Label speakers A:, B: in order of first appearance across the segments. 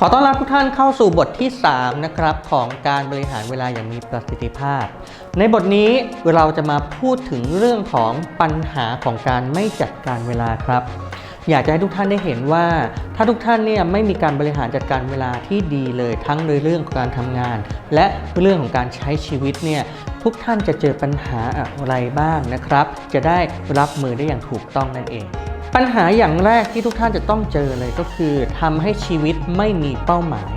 A: ขอต้อนรับทุกท่านเข้าสู่บทที่ 3 นะครับ ของการบริหารเวลาอย่างมีประสิทธิภาพ ในบทนี้เราจะมาพูดถึงเรื่องของปัญหาของการไม่จัดการเวลาครับ อยากจะให้ทุกท่านได้เห็นว่า ถ้าทุกท่านเนี่ยไม่มีการบริหารจัดการเวลาที่ดีเลย ทั้งในเรื่องของการทำงาน และเรื่องของการใช้ชีวิตเนี่ยทุกท่านจะเจอปัญหาอะไรบ้างนะครับ จะได้รับมือได้อย่างถูกต้องนั่นเองปัญหาอย่างแรกที่ทุกท่านจะต้องเจอเลยก็คือทำให้ชีวิตไม่มีเป้าหมาย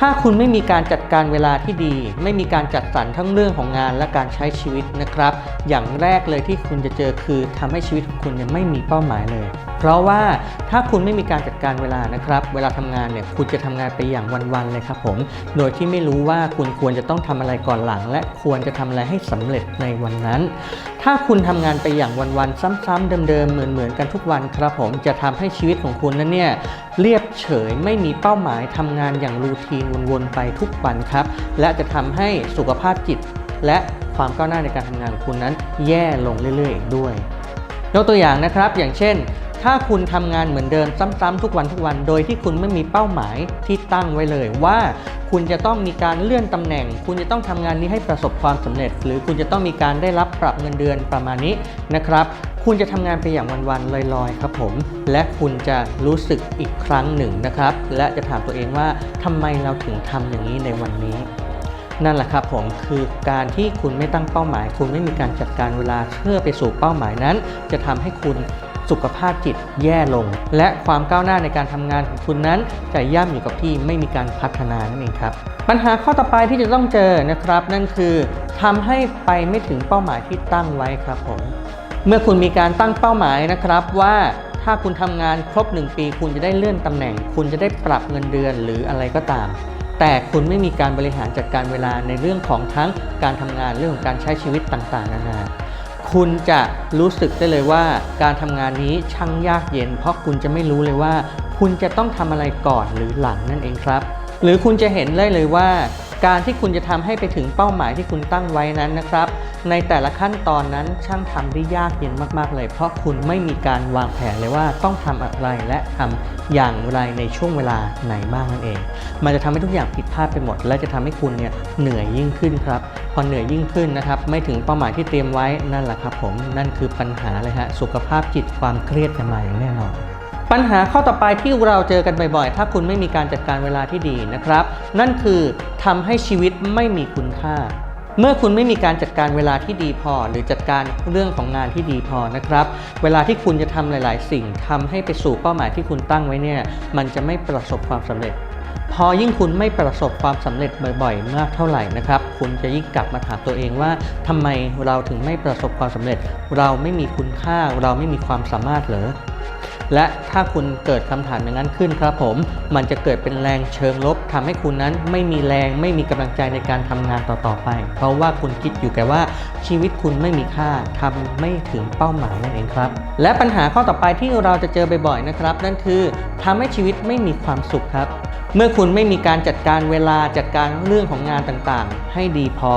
A: ถ้าคุณไม่มีการจัดการเวลาที่ดี ไม่มีการจัดสรรทั้งเรื่องของงานและการใช้ชีวิตนะครับ อย่างแรกเลยที่คุณจะเจอคือทำให้ชีวิตของคุณเนี่ยไม่มีเป้าหมายเลย เพราะว่าถ้าคุณไม่มีการจัดการเวลานะครับ เวลาทำงานเนี่ยคุณจะทำงานไปอย่างวันๆเลยครับผม โดยที่ไม่รู้ว่าคุณควรจะต้องทำอะไรก่อนหลัง และควรจะทำอะไรให้สำเร็จในวันนั้น ถ้าคุณทำงานไปอย่างวันๆซ้ำๆเดิมๆเหมือนๆกันทุกวันครับผมจะทำให้ชีวิตของคุณนั้นเนี่ยเรียบเฉยไม่มีเป้าหมายทำงานอย่างรูทีนวนๆไปทุกวันครับ และจะทำให้สุขภาพจิต และความก้าวหน้าในการทำงานของคุณนั้นแย่ลงเรื่อยๆอีกด้วยยกตัวอย่างนะครับ อย่างเช่น ถ้าคุณทำงานเหมือนเดิมซ้ำๆทุกวันทุกวัน โดยที่คุณไม่มีเป้าหมายที่ตั้งไว้เลยว่าคุณจะต้องมีการเลื่อนตำแหน่ง คุณจะต้องทำงานนี้ให้ประสบความสำเร็จ หรือคุณจะต้องมีการได้รับปรับเงินเดือนประมาณนี้นะครับ คุณจะทำงานไปอย่างวันๆลอยๆครับผม และคุณจะรู้สึกอีกครั้งหนึ่งนะครับ และจะถามตัวเองว่าทำไมเราถึงทำอย่างนี้ในวันนี้นั่นแหละครับผมคือการที่คุณไม่ตั้งเป้าหมาย คุณไม่มีการจัดการเวลาเพื่อไปสู่เป้าหมายนั้น จะทำให้คุณ สุขภาพจิตแย่ลง และความก้าวหน้าในการทำงานของคุณนั้น จะย่ำอยู่กับที่ไม่มีการพัฒนานั่นเองครับ ปัญหาข้อต่อไปที่จะต้องเจอนะครับ นั่นคือทำให้ไปไม่ถึงเป้าหมายที่ตั้งไว้ครับผม เมื่อคุณมีการตั้งเป้าหมายนะครับว่าถ้าคุณทำงานครบ 1 ปี คุณจะได้เลื่อนตำแหน่ง คุณจะได้ปรับเงินเดือนหรืออะไรก็ตาม แต่คุณไม่มีการบริหารจัดการเวลาในเรื่องของทั้งการทำงานเรื่องของการใช้ชีวิตต่างๆ นานา คุณจะรู้สึกได้เลยว่า การทำงานนี้ช่างยากเย็น เพราะคุณจะไม่รู้เลยว่า คุณจะต้องทำอะไรก่อนหรือหลังนั่นเองครับ หรือคุณจะเห็นได้เลยว่า การที่คุณจะทำให้ไปถึงเป้าหมายที่คุณตั้งไว้นั้นนะครับ ในแต่ละขั้นตอนนั้นช่างทำได้ยากเย็นมาก ๆ เลย เพราะคุณไม่มีการวางแผนเลยว่าต้องทำอะไรและทำอย่างไรในช่วงเวลาไหนบ้างนั่นเอง มันจะทำให้ทุกอย่างผิดพลาดไปหมด และจะทำให้คุณเนี่ยเหนื่อยยิ่งขึ้นครับ พอเหนื่อยยิ่งขึ้นนะครับ ไม่ถึงเป้าหมายที่เตรียมไว้นั่นแหละครับผมนั่นคือปัญหาเลยฮะสุขภาพจิตความเครียดจะมาอย่างแน่นอน ปัญหาข้อต่อไปที่เราเจอกันบ่อยๆ ถ้าคุณไม่มีการจัดการเวลาที่ดีนะครับ นั่นคือทำให้ชีวิตไม่มีคุณค่า เมื่อคุณไม่มีการจัดการเวลาที่ดีพอ หรือจัดการเรื่องของงานที่ดีพอนะครับ เวลาที่คุณจะทำหลาย ๆ สิ่งทำให้ไปสู่เป้าหมายที่คุณตั้งไว้เนี่ย มันจะไม่ประสบความสำเร็จ พอยิ่งคุณไม่ประสบความสำเร็จบ่อย ๆ มากเท่าไหร่นะครับ คุณจะยิ่งกลับมาถามตัวเองว่าทำไมเราถึงไม่ประสบความสำเร็จ เราไม่มีคุณค่า เราไม่มีความสามารถเหรอ และถ้าคุณเกิดคำถามอย่างนั้นขึ้นครับผม มันจะเกิดเป็นแรงเชิงลบทำให้คุณนั้นไม่มีแรงไม่มีกำลังใจในการทำงานต่อๆไป เพราะว่าคุณคิดอยู่แก่ว่าชีวิตคุณไม่มีค่าทำไม่ถึงเป้าหมายนั่นเองครับ และปัญหาข้อต่อไปที่เราจะเจอบ่อยๆนะครับ นั่นคือทำให้ชีวิตไม่มีความสุขครับเมื่อคุณไม่มีการจัดการเวลาจัดการเรื่องของงานต่างๆ ให้ดีพอ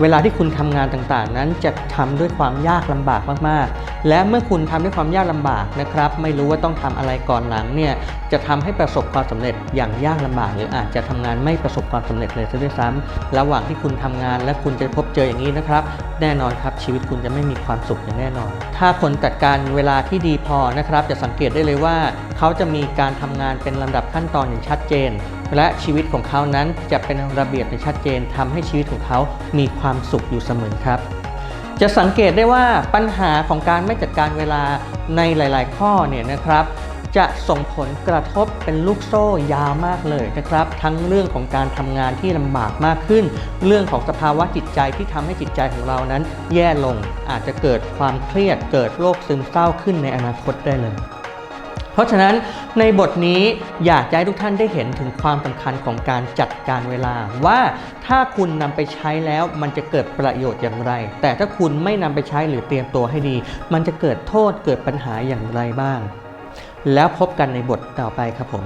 A: เวลาที่คุณทำงานต่างๆ นั้นจะทำด้วยความยากลำบากมากๆ และเมื่อคุณทำด้วยความยากลำบากนะครับไม่รู้ว่าต้องทำอะไรก่อนหลังเนี่ยจะทำให้ประสบความสำเร็จอย่างยากลำบากหรืออาจจะทำงานไม่ประสบความสำเร็จเลยซะด้วยซ้ำระหว่างที่คุณทำงานและคุณจะพบเจออย่างนี้นะครับ แน่นอนครับชีวิตคุณจะไม่มีความสุขอย่างแน่นอน ถ้าคนจัดการเวลาที่ดีพอนะครับ จะสังเกตได้เลยว่า เขาจะมีการทำงานเป็นลำดับขั้นตอนอย่างชัดเจน และชีวิตของเขานั้นจะเป็นระเบียบอย่างชัดเจนทำให้ชีวิตของเขามีความสุขอยู่เสมอครับ จะสังเกตได้ว่าปัญหาของการไม่จัดการเวลาในหลาย ๆ ข้อเนี่ยนะครับ จะส่งผลกระทบเป็นลูกโซ่ยาวมากเลยนะครับ ทั้งเรื่องของการทำงานที่ลำบากมากขึ้น เรื่องของสภาวะจิตใจที่ทำให้จิตใจของเรานั้น แย่ลงอาจจะเกิดความเครียดเกิดโรคซึมเศร้าขึ้นในอนาคตได้เลย เพราะฉะนั้นในบทนี้อยากให้ทุกท่านได้เห็นถึงความสำคัญของการจัดการเวลา ว่าถ้าคุณนำไปใช้แล้วมันจะเกิดประโยชน์อย่างไร แต่ถ้าคุณไม่นำไปใช้หรือเตรียมตัวให้ดี มันจะเกิดโทษเกิดปัญหาอย่างไรบ้าง แล้วพบกันในบทต่อไปครับผม